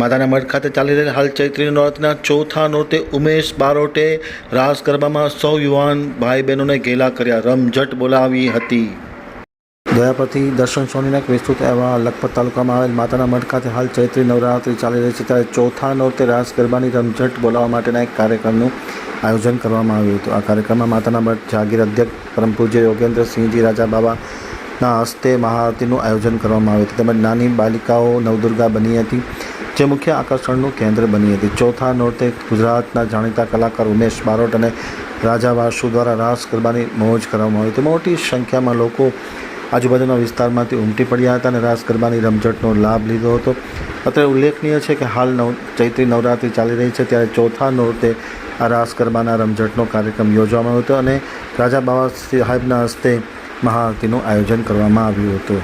માતાના મઠ ખાતે ચાલી રહેલા હાલ ચૈત્રી નોરતના ચોથા નોરતે ઉમેશ બારોટે રાસ ગરબામાં સૌ યુવાન ભાઈ બહેનોને ઘેલા કર્યા, રમઝટ બોલાવી હતી. દયાપતિ દર્શન સોનીના વિસ્તૃત એવા લખપત તાલુકામાં આવેલ માતાના મઠ ખાતે હાલ ચૈત્રી નવરાત્રિ ચાલી રહી છે, ત્યારે ચોથા નોરતે રાસ ગરબાની રમઝટ બોલાવવા માટેના એક કાર્યક્રમનું આયોજન કરવામાં આવ્યું હતું. આ કાર્યક્રમમાં માતાના મઠ જાગીર અધ્યક્ષ પરમ પૂજ્ય યોગેન્દ્રસિંહજી રાજા બાબાના હસ્તે મહાઆરતીનું આયોજન કરવામાં આવ્યું હતું. તેમજ નાની બાલિકાઓ નવદુર્ગા બની હતી. જે મુખ્ય આકર્ષણનું કેન્દ્ર બની હતી. ચોથા નોરતે ગુજરાતના જાણીતા કલાકાર ઉમેશ બારોટ અને રાજા વાસુ દ્વારા રાસ ગરબાની મોજ કરવામાં આવી હતી. મોટી સંખ્યામાં લોકો આજુબાજુના વિસ્તારમાંથી ઉમટી પડ્યા હતા અને રાસ ગરબાની રમઝટનો લાભ લીધો હતો. અત્યારે ઉલ્લેખનીય છે કે હાલ નવ, ચૈત્રી નવરાત્રિ ચાલી રહી છે ત્યારે ચોથા નોરતે આ રાસ ગરબાના રમઝટનો કાર્યક્રમ યોજવામાં આવ્યો હતો અને રાજા બાબા સાહેબના હસ્તે મહાઆરતીનું આયોજન કરવામાં આવ્યું હતું.